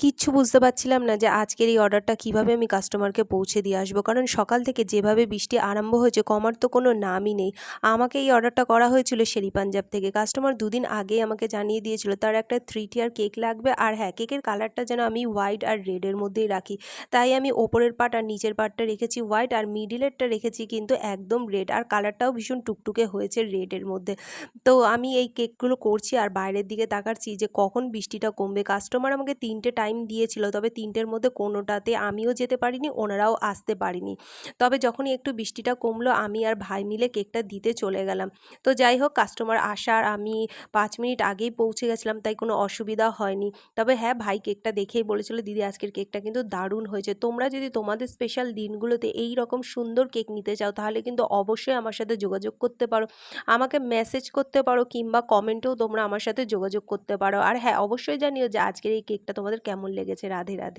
কিচ্ছু বুঝতে পারছিলাম না যে আজকের এই অর্ডারটা কীভাবে আমি কাস্টমারকে পৌঁছে দিয়ে আসব। কারণ সকাল থেকে যেভাবে বৃষ্টি আরম্ভ হয়েছে, কমার তো কোনো নামই নেই। আমাকে এই অর্ডারটা করা হয়েছিল শেরি পাঞ্জাব থেকে। কাস্টমার দুদিন আগেই আমাকে জানিয়ে দিয়েছিল, তার একটা থ্রি টিয়ার কেক লাগবে। আর হ্যাঁ কেকের কালারটা যেন আমি হোয়াইট আর রেডের মধ্যেই রাখি। তাই আমি ওপরের পার্ট আর নিচের পার্টটা রেখেছি হোয়াইট আর মিডিলেরটা রেখেছি কিন্তু একদম রেড আর কালারটাও ভীষণ টুকটুকে হয়েছে রেডের মধ্যে। তো আমি এই কেকগুলো করছি আর বাইরের দিকে তাকাচ্ছি যে কখন বৃষ্টিটা কমবে। কাস্টমার আমাকে তিনটে টাইম দিয়েছিল, তবে তিনটের মধ্যে কোনোটাতে আমিও যেতে পারিনি, ওনারাও আসতে পারিনি। তবে যখনই একটু বৃষ্টিটা কমলো, আমি আর ভাই মিলে কেকটা দিতে চলে গেলাম। তো যাই হোক কাস্টমার আসার আমি পাঁচ মিনিট আগেই পৌঁছে গেছিলাম, তাই কোনো অসুবিধা হয়নি। তবে হ্যাঁ ভাই কেকটা দেখেই বলেছিল, দিদি, আজকের কেকটা কিন্তু দারুণ হয়েছে। তোমরা যদি তোমাদের স্পেশাল দিনগুলোতে এই রকম সুন্দর কেক নিতে চাও, তাহলে কিন্তু অবশ্যই আমার সাথে যোগাযোগ করতে পারো। আমাকে মেসেজ করতে পারো, কিংবা কমেন্টেও তোমরা আমার সাথে যোগাযোগ করতে পারো। আর হ্যাঁ অবশ্যই জানিও যে আজকের এই কেকটা তোমাদের কেমন লেগেছে? রাধে রাধে।